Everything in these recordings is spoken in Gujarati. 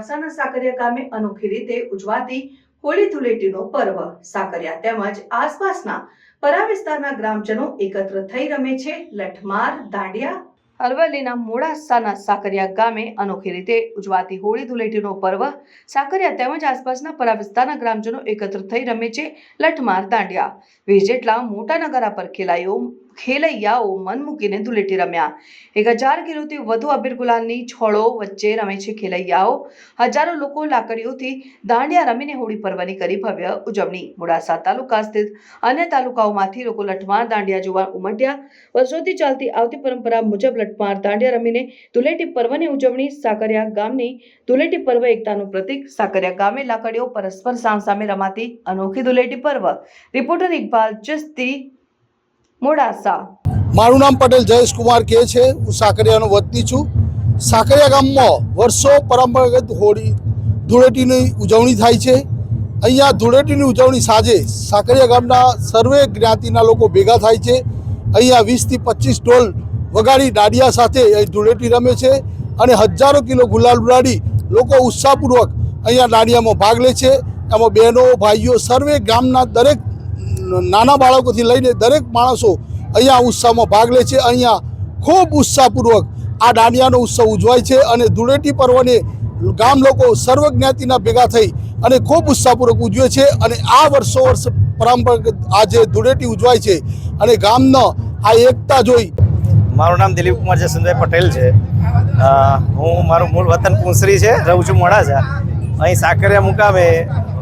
મોડાસાના સાકરિયા ગામે અનોખી રીતે ઉજવાતી હોળી ધૂળેટીનો પર્વ. સાકરિયા તેમજ આસપાસના પરા વિસ્તારના ગ્રામજનો એકત્ર થઈ રમે છે. લઠમાર, દાંડિયા, અરવલ્લીના મોડાસાના સાકરિયા ગામે અનોખી રીતે ઉજવાતી હોળી ધૂળેટીનો પર્વ. સાકરિયા તેમજ આસપાસના પરા વિસ્તારના ગ્રામજનો એકત્ર થઈ રમે છે. લઠમાર, દાંડિયા. વીસ જેટલા મોટા નગારા પર ખેલાઈઓ ખેલૈયાઓ મન મૂકીને ધૂળેટી રમ્યા. એક હજાર કિલોથી વધુ અબીર ગુલાલની છોડો વચ્ચે રમે છે ખેલૈયાઓ હજારો લોકો લાકડીઓથી દાંડિયા રમીને હોળી પર્વની કરી ભવ્ય ઉજવણી. મોડાસા તાલુકા સ્થિત અન્ય તાલુકાઓમાંથી લોકો લઠમાર દાંડિયા જોવા ઉમટ્યા. વર્ષોથી ચાલતી આવતી પરંપરા મુજબ લઠમાર દાંડિયા રમીને ધૂળેટી પર્વની ઉજવણી સાકરિયા ગામની ધૂળેટી પર્વ એકતાનું પ્રતીક. સાકરિયા ગામે લાકડીઓ પરસ્પર સામસામે રમાતી અનોખી ધૂળેટી પર્વ. રિપોર્ટર ઇકબાલ ચિસ્તી મોડાસા. મારું નામ પટેલ જયેશ કુમાર કે છે. હું સાકરિયાનો વતની છું. સાકરિયા ગામમાં વર્ષો પરંપરાગત હોળી, ધૂળેટીની ઉજવણી થાય છે. અહીંયા ધૂળેટીની ઉજવણી સાંજે સાકરિયા ગામના સર્વે જ્ઞાતિના લોકો ભેગા થાય છે. અહીંયા વીસથી પચીસ ઢોલ વગાડી દાડિયા સાથે અહીં ધૂળેટી રમે છે અને હજારો કિલો ગુલાલ ઉડાડી લોકો ઉત્સાહપૂર્વક અહીંયા દાડિયામાં ભાગ લે છે. એમાં બહેનો, ભાઈઓ સર્વે ગામના દરેક નાના બાળકોથી લઈને દરેક માણસો અહીંયા ઉત્સવમાં ભાગ લે છે. અહીંયા ખૂબ ઉત્સાહપૂર્વક આ દાંડિયાનો ઉત્સવ ઉજવાય છે અને ધૂળેટી પર્વને ગામ લોકો સર્વ જ્ઞાતિના ભેગા થઈ અને ખૂબ ઉત્સાહપૂર્વક ઉજવે છે અને આ વર્ષો વર્ષ પરંપરાગત આ જે ધૂળેટી ઉજવાય છે અને ગામનો આ એકતા જોઈ મારું નામ દિલીપ કુમાર જસવંતભાઈ પટેલ છે. હું મારું મૂળ વતન પુંસરી છે, રહું છું મોડાસા. અહીં સાકરિયા મુકામે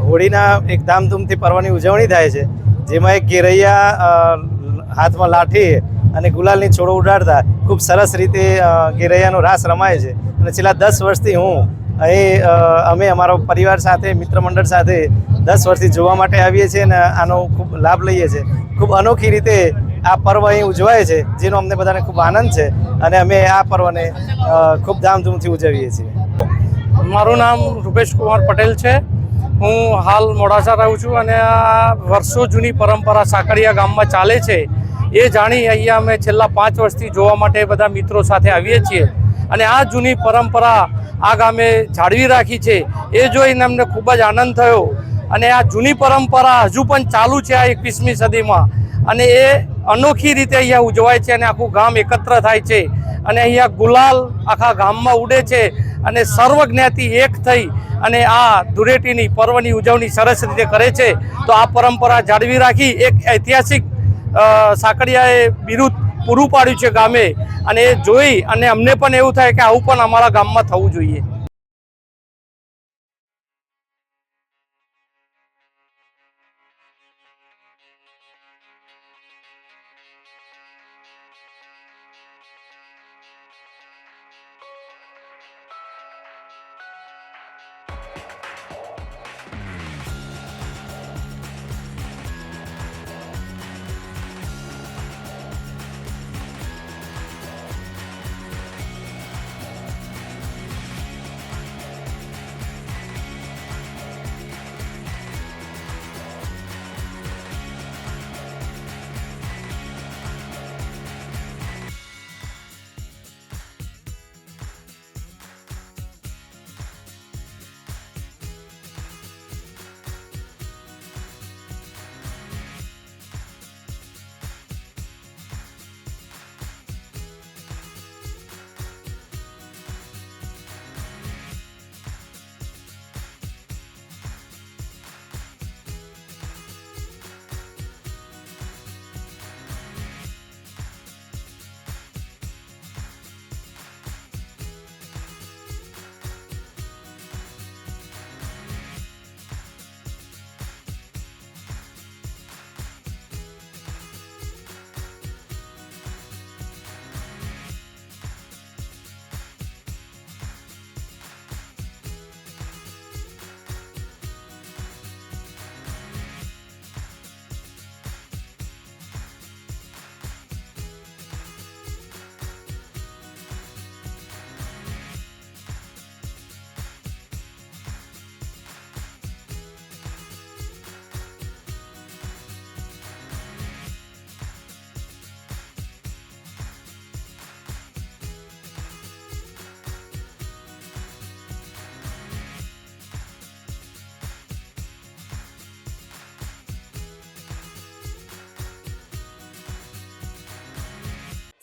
હોળીના એક ધામધૂમથી પર્વની ઉજવણી થાય છે. જેમાં એક ઘેરૈયા હાથમાં લાઠી અને ગુલાલની છોડો ઉડાડતા ખૂબ સરસ રીતે ઘેરૈયાનો રાસ રમાય છે. અને છેલ્લા દસ વર્ષથી હું અહીં અમે અમારો પરિવાર સાથે, મિત્ર મંડળ સાથે દસ વર્ષથી જોવા માટે આવીએ છીએ અને આનો ખૂબ લાભ લઈએ છીએ. ખૂબ અનોખી રીતે આ પર્વ અહીં ઉજવાય છે, જેનો અમને બધાને ખૂબ આનંદ છે અને અમે આ પર્વને ખૂબ ધામધૂમથી ઉજવીએ છીએ. મારું નામ રૂપેશ કુમાર પટેલ છે. હું હાલ મોડાસા રહું છું અને આ વર્ષો જૂની પરંપરા સાકરિયા ગામમાં ચાલે છે. એ જાણી અહીંયા અમે છેલ્લા પાંચ વર્ષથી જોવા માટે બધા મિત્રો સાથે આવીએ છીએ. અને આ જૂની પરંપરા આ ગામે જાળવી રાખી છે. એ જોઈને અમને ખૂબ જ આનંદ થયો. અને આ જૂની પરંપરા હજુ પણ ચાલુ છે આ એકવીસમી સદીમાં. અને એ અનોખી રીતે અહીંયા ઉજવાય છે અને આખું ગામ એકત્ર થાય છે. અને અહીંયા ગુલાલ આખા ગામમાં ઉડે છે. અને સર્વ જ્ઞાતિ એક થઈ અને આ ધૂળેટીની પર્વની ઉજવણી સરસ રીતે કરે છે, તો આ પરંપરા જાળવી રાખી એક ઐતિહાસિક સાકડિયાએ બિરુદ પૂરું પાડ્યું છે ગામે. અને એ જોઈ અને અમને પણ એવું થાય કે આવું પણ અમારા ગામમાં થવું જોઈએ.